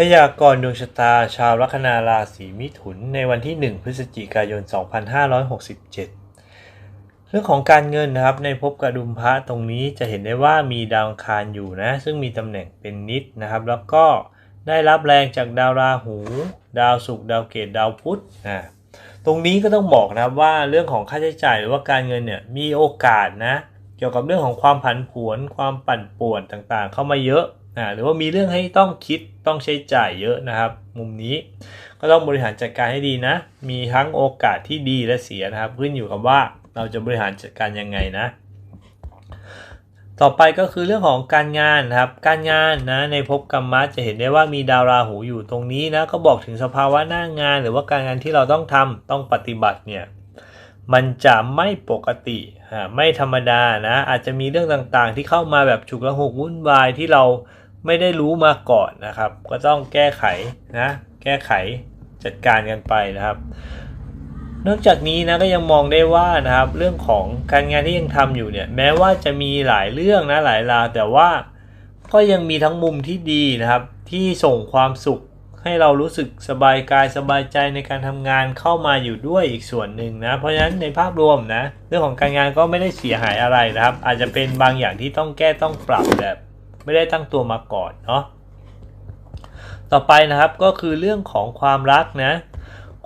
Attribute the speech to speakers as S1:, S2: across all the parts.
S1: พยากรณ์ดวงชะตาชาวลัคนาราศีมิถุนในวันที่ 1 พฤศจิกายน 2567 เรื่องของการเงินนะครับในภพกระดุมพระตรงนี้จะเห็นได้ว่ามีดาวคารอยู่นะ ซึ่งมีตำแหน่งเป็นนิดนะครับ แล้วก็ได้รับแรงจากดาวราหู ดาวศุกร์ดาวเกตดาวพุธอ่าตรงนี้ก็ต้องบอกนะครับว่าเรื่องของค่าใช้จ่ายหรือว่าการเงินเนี่ยมีโอกาสนะ เกี่ยวกับเรื่องของความผันผวนความปั่นป่วนต่างๆ เข้ามาเยอะ อ่าหรือว่ามีเรื่องให้ต้องคิดต้องใช้จ่ายเยอะนะครับ มุมนี้ก็ต้องบริหารจัดการให้ดีนะ มีทั้งโอกาสที่ดีและเสียนะครับ ขึ้นอยู่กับว่าเราจะบริหารจัดการยังไงนะ ต่อไปก็คือเรื่องของการงานนะครับ การงานนะในภพกรรมะจะเห็นได้ว่ามีดาวราหูอยู่ตรงนี้นะก็บอกถึงสภาวะหน้างาน หรือว่าการงานที่เราต้องทำต้องปฏิบัติเนี่ยมันจะไม่ปกติไม่ธรรมดานะอาจจะมีเรื่องต่างๆ ที่เข้ามาแบบฉุกละหุกวุ่นวายที่เรา ไม่ได้รู้มาก่อนนะครับ ก็ต้องแก้ไขนะ แก้ไขจัดการกันไปนะครับ นอกจากนี้นะก็ยังมองได้ว่านะครับ เรื่องของการงานที่ยังทำอยู่เนี่ย แม้ว่าจะมีหลายเรื่องนะหลายราวแต่ว่าก็ยังมีทั้งมุมที่ดีนะครับ ที่ส่งความสุขให้เรารู้สึกสบายกายสบายใจในการทำงานเข้ามาอยู่ด้วยอีกส่วนหนึ่งนะ เพราะฉะนั้นในภาพรวมนะ เรื่องของการงานก็ไม่ได้เสียหายอะไรนะครับ อาจจะเป็นบางอย่างที่ต้องแก้ต้องปรับแบบ ไม่ได้ตั้งตัวมาก่อนเนาะต่อไปนะครับก็คือเรื่องของความรักนะ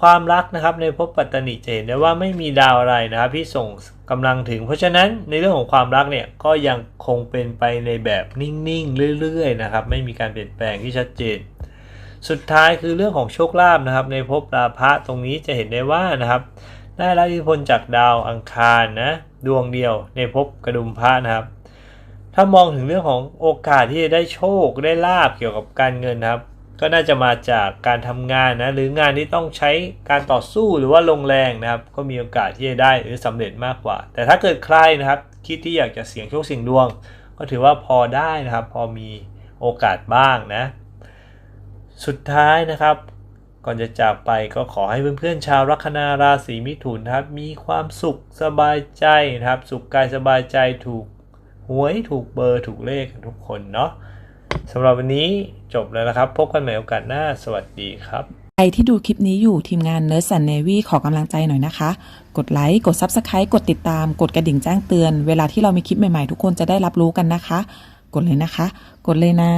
S1: ความรักนะครับในภพปัตตนิจะเห็นได้ว่าไม่มีดาวอะไรนะครับที่ส่งกำลังถึง เพราะฉะนั้นในเรื่องของความรักเนี่ยก็ยังคงเป็นไปในแบบนิ่งๆเรื่อยๆนะครับไม่มีการเปลี่ยนแปลงที่ชัดเจน สุดท้ายคือเรื่องของโชคลาภนะครับ ในภพราพะตรงนี้จะเห็นได้ว่านะครับได้รับอิทธิพลจากดาวอังคารนะดวงเดียวในภพกระดุมพระนะครับ ถ้ามองถึงเรื่องของโอกาสที่จะได้โชคได้ลาบเกี่ยวกับการเงินนะครับ ก็น่าจะมาจากการทำงานนะหรืองานที่ต้องใช้การต่อสู้หรือว่าลงแรงนะครับ ก็มีโอกาสที่จะได้หรือสำเร็จมากกว่า แต่ถ้าเกิดใครนะครับคิดที่อยากจะเสี่ยงโชคเสี่ยงดวง ก็ถือว่าพอได้นะครับ พอมีโอกาสบ้างนะ สุดท้ายนะครับก่อนจะจากไปก็ขอให้เพื่อนๆชาวลัคนาราศีมิถุนนะครับ มีความสุขสบายใจนะครับ สุขกายสบายใจถูก หวยถูกเบอร์ถูกเลขทุกคนเนาะสำหรับวันนี้จบแล้วนะครับ พบกันใหม่โอกาสหน้า สวัสดีครับ
S2: ใครที่ดูคลิปนี้อยู่ทีมงาน Nurse and Navy ขอกำลังใจหน่อยนะคะ กดไลค์กด Subscribe กดติดตาม กดกระดิ่งแจ้งเตือน เวลาที่เรามีคลิปใหม่ๆ ทุกคนจะได้รับรู้กันนะคะ กดเลยนะคะ กดเลยนะ